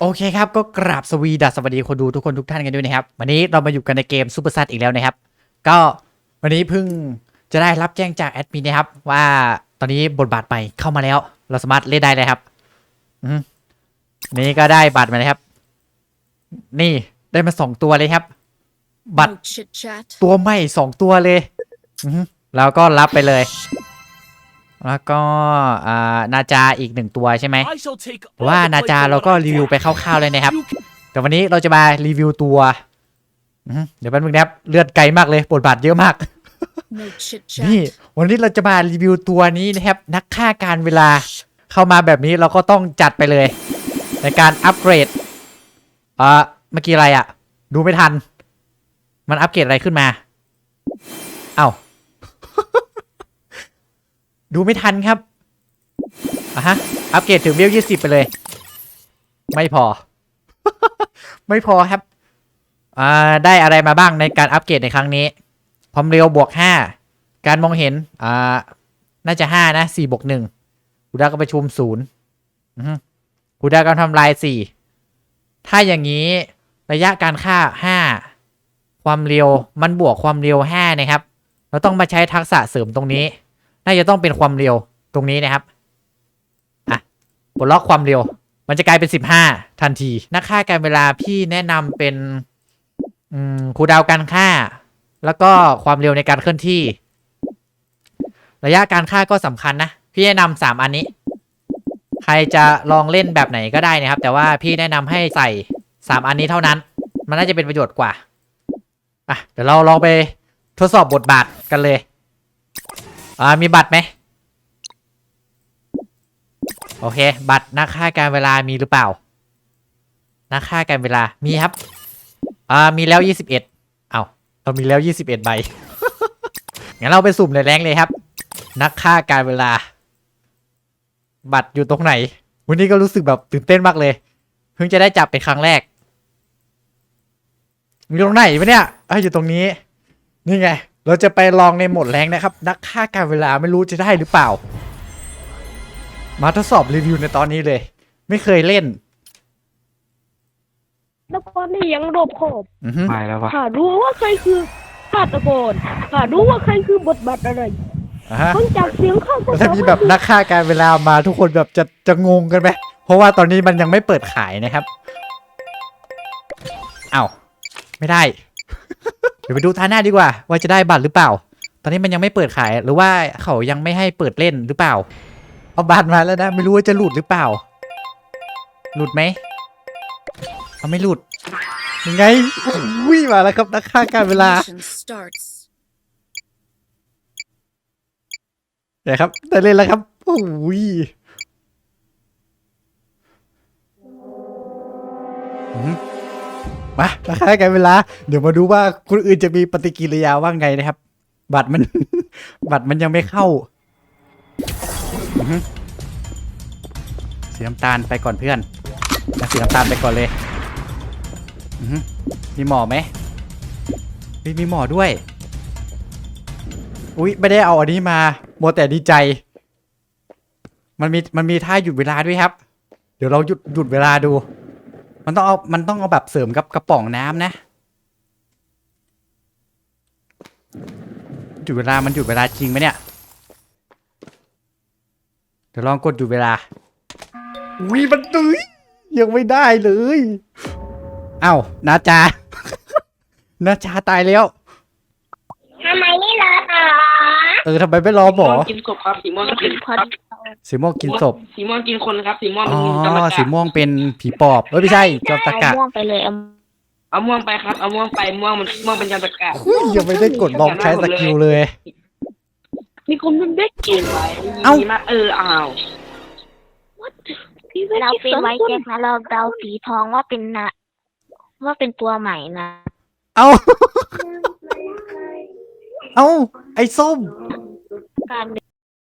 โอเคครับ ก็กราบสวีดัสสวัสดีคนดูทุกคนทุกท่านกันด้วยนะครับ วันนี้เรามาอยู่กันในเกมซูเปอร์ซัอีกแล้วนะครับ ก็วันนี้เพิ่งจะได้รับแจ้งจากแอดมินนะครับ ว่าตอนนี้บทบาทใหม่เข้ามาแล้ว เราสามารถเล่นได้เลยครับอืมนี่ก็ได้บัตรมาเลยครับ นี่ได้มาสองตัวเลยครับ บัตร No chit chat. ตัวใหม่สองตัวเลยอือฮึแล้วก็รับไปเลย แล้วก็อ่านาจาอีกหนึ่งตัวใช่ไหม I shall take แต่ว่านาจาเราก็รีวิวไปคร่าวๆเลยนะครับ แต่วันนี้เราจะมารีวิวตัวอือฮึเดี๋ยวแป๊บนึงนะครับเลือดไกลมากเลยบทบาทเยอะมาก No chit นี่ chat. วันนี้เราจะมารีวิวตัวนี้นะครับ นักฆ่าการเวลาเข้ามาแบบนี้เราก็ต้องจัดไปเลย ในการอัปเกรดอ่าเมื่อกี้อะไรอะดูไม่ทัน มันอัปเกรดอะไรขึ้นมา เอ้า ดูไม่ทันครับอะฮะ อัปเกรดถึงเวลยี่สิบไปเลย ไม่พอ ไม่พอครับ อ่า ได้อะไรมาบ้างในการอัปเกรดในครั้งนี้ ความเร็วบวกห้า การมองเห็น อ่า น่าจะห้านะสี่บวกหนึ่งคูดาการประชุมศูนย์อือฮึคูดาการทำลายสี่ ถ้าอย่างนี้ระยะการฆ่าห้า ความเร็ว มันบวกความเร็วห้านะครับ เราต้องมาใช้ทักษะเสริมตรงนี้ น่าจะต้องเป็นความเร็วตรงนี้นะครับอะปลดล็อกความเร็ว มันจะกลายเป็นสิบห้าทันที นักฆ่าการเวลาพี่แนะนำเป็นอืมคูดาวการฆ่า แล้วก็ความเร็วในการเคลื่อนที่ ระยะการฆ่าก็สำคัญนะ พี่แนะนำสามอันนี้ ใครจะลองเล่นแบบไหนก็ได้นะครับ แต่ว่าพี่แนะนำให้ใส่สามอันนี้เท่านั้น มันน่าจะเป็นประโยชน์กว่าอะเดี๋ยวเราลองไปทดสอบบทบาทกันเลย อ่ามีบัตรไหมโอเค บัตรนักฆ่าการเวลามีหรือเปล่า นักฆ่าการเวลามีครับอ่ามีแล้วยี่สิบเอ็ดเอาเรามีแล้วยี่สิบเอ็ดใบงั้นเราไปสุ่มในแรงเลยครับ นักฆ่าการเวลา บัตรอยู่ตรงไหน วันนี้ก็รู้สึกแบบตื่นเต้นมากเลย เพิ่งจะได้จับเป็นครั้งแรกอยู่ตรงไหนวะเนี่ยเอ้ยอยู่ตรงนี้ นี่ไง เราจะไปลองในโหมดแรงนะครับ นักฆ่าการเวลาไม่รู้จะได้หรือเปล่า มาทดสอบรีวิวในตอนนี้เลย ไม่เคยเล่น แล้วก็นี่ยังรบคอบอือฮึไปแล้ววะหารู้ว่าใครคือฆาตกรหารู้ว่าใครคือบทบาทอะไรอ่าฮะฟังจากเสียงเข้าก็แล้วถ้ามีแบบนักฆ่าการเวลามาทุกคนแบบจะจะงงกันไหมเพราะว่าตอนนี้มันยังไม่เปิดขายนะครับ เอ้าไม่ได้เดี๋ยวไปดูท่าหน้าดีกว่า ว่าจะได้บัตรหรือเปล่า ตอนนี้มันยังไม่เปิดขายหรือว่าเขายังไม่ให้เปิดเล่นหรือเปล่า เอาบัตรมาแล้วนะไม่รู้ว่าจะหลุดหรือเปล่า หลุดไหมเอาไม่หลุดยังไงวิ่งมาแล้วครับนักฆ่าการเวลาเดี๋ยวครับได้เล่นแล้วครับโอ้ยอื้อหือ มาราคากันเวลา เดี๋ยวมาดูว่าคนอื่นจะมีปฏิกิริยาว่าไงนะครับ บัตรมัน บัตรมันยังไม่เข้าสีน้ำตาลไปก่อนเพื่อนเสีน้ำตาลไปก่อนเลยมีหมอไหมมีหมอด้วย อุ๊ยไม่ได้เอาอันนี้มาโมแต่ดีใจ มันมีมันมีท่าหยุดเวลาด้วยครับ เดี๋ยวเราหยุดหยุดเวลาดู มันต้องเอา มันต้องเอาแบบเสริมกับกระป๋องน้ำนะ หยุดเวลา มันหยุดเวลาจริงไหมเนี่ย เดี๋ยวลองกดหยุดเวลาวิมันตุ้ยยังไม่ได้เลย เอ้านาจา นาจาตายแล้ว ทำไมไม่รอต่อเออทำไมไม่รอหมอกินศพครับสีม่วงกินพอดี สีม่วงกินศพสีม่วงกินคนครับ สีม่วงอ๋เป็นอกรรมการสีม่วงเป็นผีปอบเอ้ยไม่ใช่จอมตะกะม่วงไปเลยเอาเอาม่วงไปครับเอาม่วงไปม่วงมันม่วงเป็นกรรมการเฮ้ยยังไม่ได้กดลองใช้สกิลเลย มีคนเป็นเด็กเก่งไปเอ้าดีมากเอออ้าวพี่ไม่เราคิดเป็นสองไว้คนแจ็คนะเราเราสีทองว่าเป็นนะว่าเป็นตัวใหม่นะ เอาเอาไอ้ส้มการ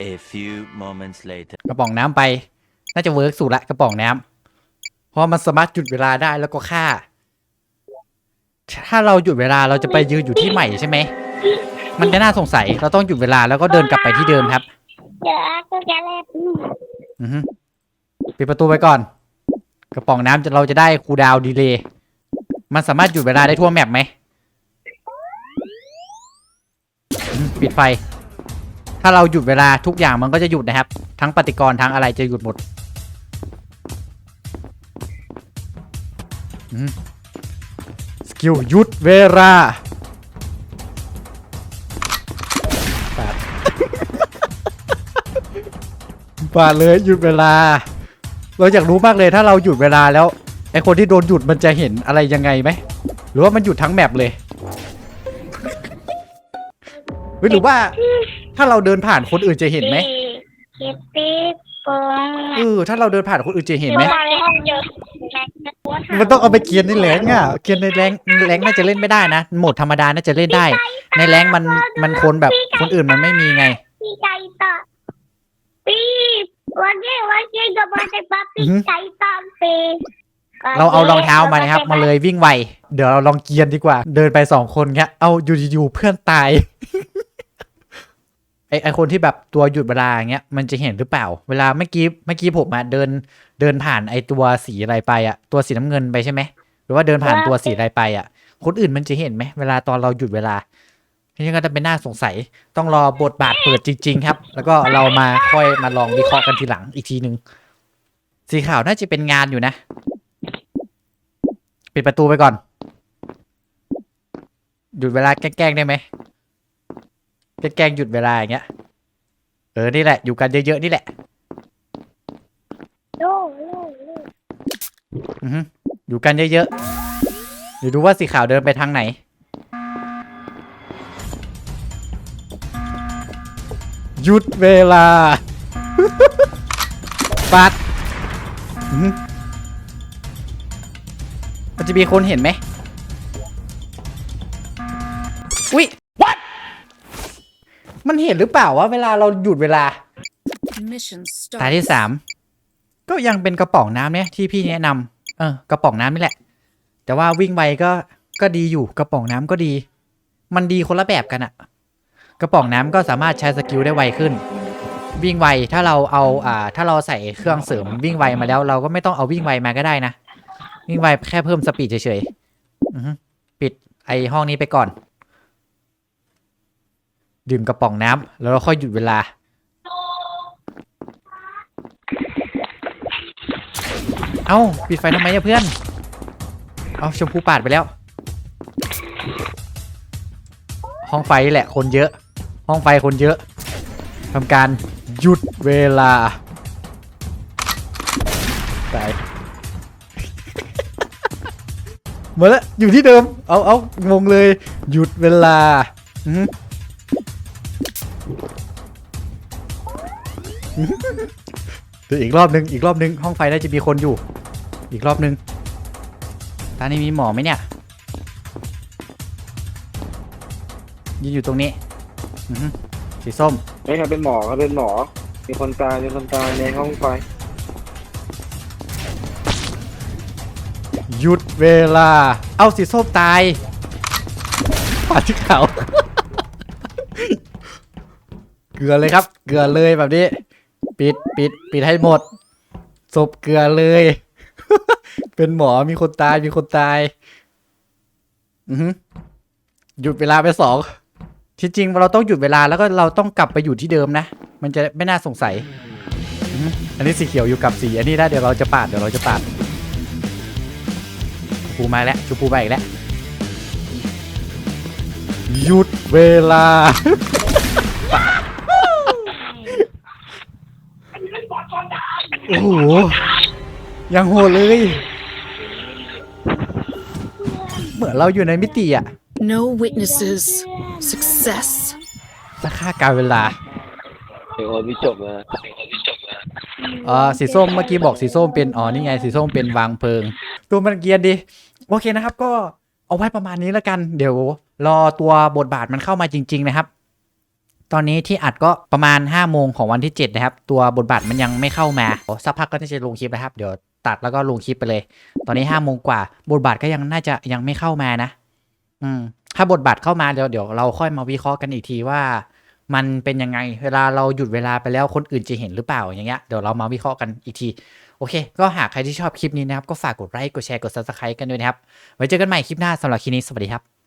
A few moments later. กระป๋องน้ำไป น่าจะเวิร์กสุดละกระป๋องน้ำเพราะมันสามารถหยุดเวลาได้แล้วก็ฆ่า ถ้าเราหยุดเวลาเราจะไปยืนอยู่ที่ใหม่ใช่ไหม มันจะน่าสงสัยเราต้องหยุดเวลาแล้วก็เดินกลับไปที่เดิมครับ เดี๋ยวก็จะเล่นอือฮึปิดประตูไปก่อนกกระป๋องน้ำจะเราจะได้คูลดาวน์ดีเลย์มันสามารถหยุดเวลาได้ทั่วแมปไหมอืมปิดไฟ ถ้าเราหยุดเวลาทุกอย่างมันก็จะหยุดนะครับ ทั้งปฏิกรณ์ทั้งอะไรจะหยุดหมดสกิลหยุดเวลาปาดปาเลยหยุดเวลา เราอยากรู้มากเลยถ้าเราหยุดเวลาแล้วไอคนที่โดนหยุดมันจะเห็นอะไรยังไงไหมหรือว่ามันหยุดทั้งแมปเลยหรือว่า ถ้าเราเดินผ่านคนอื่นจะเห็นไหมคิตตี้ปองเออถ้าเราเดินผ่านคนอื่นจะเห็นไหมมาในห้องเยอะมันต้องเอาไปเกียนในแรงอะเกียนในแรงแรงน่าจะเล่นไม่ได้นะโหมดธรรมดาน่าจะเล่นได้ ในแรงมันมันคนแบบคนอื่นมันไม่มีไงพี่ใจต่อปีวันนี้วันนี้ก็มาในปั๊บปีใจต่อปีเราเอารองเท้ามานะครับ มาเลยวิ่งไว เดี๋ยวเราลองเกียนดีกว่า เดินไปสองคนเงี้ย เอาอยู่ๆเพื่อนตาย ไอไอคนที่แบบตัวหยุดเวลาอย่างเงี้ยมันจะเห็นหรือเปล่า เวลาเมื่อกี้เมื่อกี้ผมอะเดินเดินผ่านไอตัวสีอะไรไปอะตัวสีน้ำเงินไปใช่ไหมหรือว่าเดินผ่านตัวสีอะไรไปอะคนอื่นมันจะเห็นไหมเวลาตอนเราหยุดเวลาทีนี้ก็จะเป็นน่าสงสัยต้องรอบทบาทเปิดจริง ๆ ครับ แล้วก็เรามาค่อยมาลองวิเคราะห์กันทีหลังอีกทีหนึ่งสีขาวน่าจะเป็นงานอยู่นะ ปิดประตูไปก่อน หยุดเวลาแกล้งๆได้ไหม แกล้งๆหยุดเวลาอย่างเงี้ย เออ นี่แหละ อยู่กันเยอะๆ นี่แหละโล่โล่โล่อือฮึอยู่กันเยอะๆ เดี๋ยวดูว่าสีขาวเดินไปทางไหน หยุดเวลา ปัด อือฮึมันจะมีคนเห็นไหม มันเห็นหรือเปล่าวะเวลาเราหยุดเวลา Mission ตา start. ที่สามก็ยังเป็นกระป๋องน้ำเนี่ยที่พี่แนะนำเออกระป๋องน้ำนี่แหละ แต่ว่าวิ่งไวก็ก็ดีอยู่กระป๋องน้ำก็ดี มันดีคนละแบบกันอะกระป๋องน้ำก็สามารถใช้สกิลได้ไวขึ้น วิ่งไวถ้าเราเอาอ่าถ้าเราใส่เครื่องเสริมวิ่งไวมาแล้วเราก็ไม่ต้องเอาวิ่งไวมาก็ได้นะ วิ่งไวแค่เพิ่มสปีดเฉยๆอือฮึปิดไอห้องนี้ไปก่อน ดื่มกระป๋องน้ำแล้วเราค่อยหยุดเวลา เอ้า ปิดไฟทำไมเนี่ยเพื่อน เอาชมพูปาดไปแล้ว ห้องไฟแหละคนเยอะ ห้องไฟคนเยอะทำการหยุดเวลาตายหมดแล้วอยู่ที่เดิม เอาเอางงเลย หยุดเวลา อื เดี๋ยวอีกรอบนึงอีกรอบนึงห้องไฟน่าจะมีคนอยู่ อีกรอบนึงตอนนี้มีหมอไหมเนี่ยยืนอยู่ตรงนี้อือหือสีส้มเฮ้ยครับเป็นหมอครับเป็นหมอ มีคนตายมีคนตายในห้องไฟหยุดเวลา เอาสีส้มตายปาดที่เขา เกลือเลยครับ เกลือเลยแบบนี้ ปิดปิดปิดให้หมดศพเกลือเลย เป็นหมอมีคนตายมีคนตาย อือหหยุดเวลาไปสองที่จริงเราต้องหยุดเวลาแล้วก็เราต้องกลับไปอยู่ที่เดิมนะ มันจะไม่น่าสงสัย อันนี้สีเขียวอยู่กับสีอันนี้นะเดี๋ยวเราจะปาดเดี๋ยวเราจะปาดชูมาแล้วชมพูมาอีกแล้วหยุดเวลา โอ้โหยังโหดเลย เหมือนเราอยู่ในมิติอะ No witnesses. Success. สักค่าการเวลาเดี๋ยวคนไม่จบนะอ๋อสีส้มเมื่อกี้บอกสีส้มเป็น อ๋อ นี่ไง สีส้มเป็นวางเพลิง ตัวมันเกรียนดีโอเคนะครับ ก็เอาไว้ประมาณนี้แล้วกัน เดี๋ยว รอตัวบทบาทมันเข้ามาจริง ๆ นะครับ ตอนนี้ที่อัดก็ประมาณ5้าโมงของวันที่ 7 นะครับ ตัวบทบาทมันยังไม่เข้ามาสักพักก็น่าจะลงคลิปนะครับ เดี๋ยวตัดแล้วก็ลงคลิปไปเลย ตอนนี้5้าโมงกว่า บทบาทก็ยังน่าจะยังไม่เข้ามานะ อืม ถ้าบทบาทเข้ามาเดี๋ยวเดี๋ยวเราค่อยมาวิเคราะห์กันอีกทีว่า มันเป็นยังไง เวลาเราหยุดเวลาไปแล้วคนอื่นจะเห็นหรือเปล่าอย่างเงี้ยเดี๋ยวเรามาวิเคราะห์กันอีกทีโอเค ก็หากใครที่ชอบคลิปนี้นะครับ ก็ฝากกดไลค์ กดแชร์ กด subscribe กันด้วยนะครับ ไว้เจอกันใหม่คลิปหน้าสำหรับคลิปนี้ สวัสดีครับ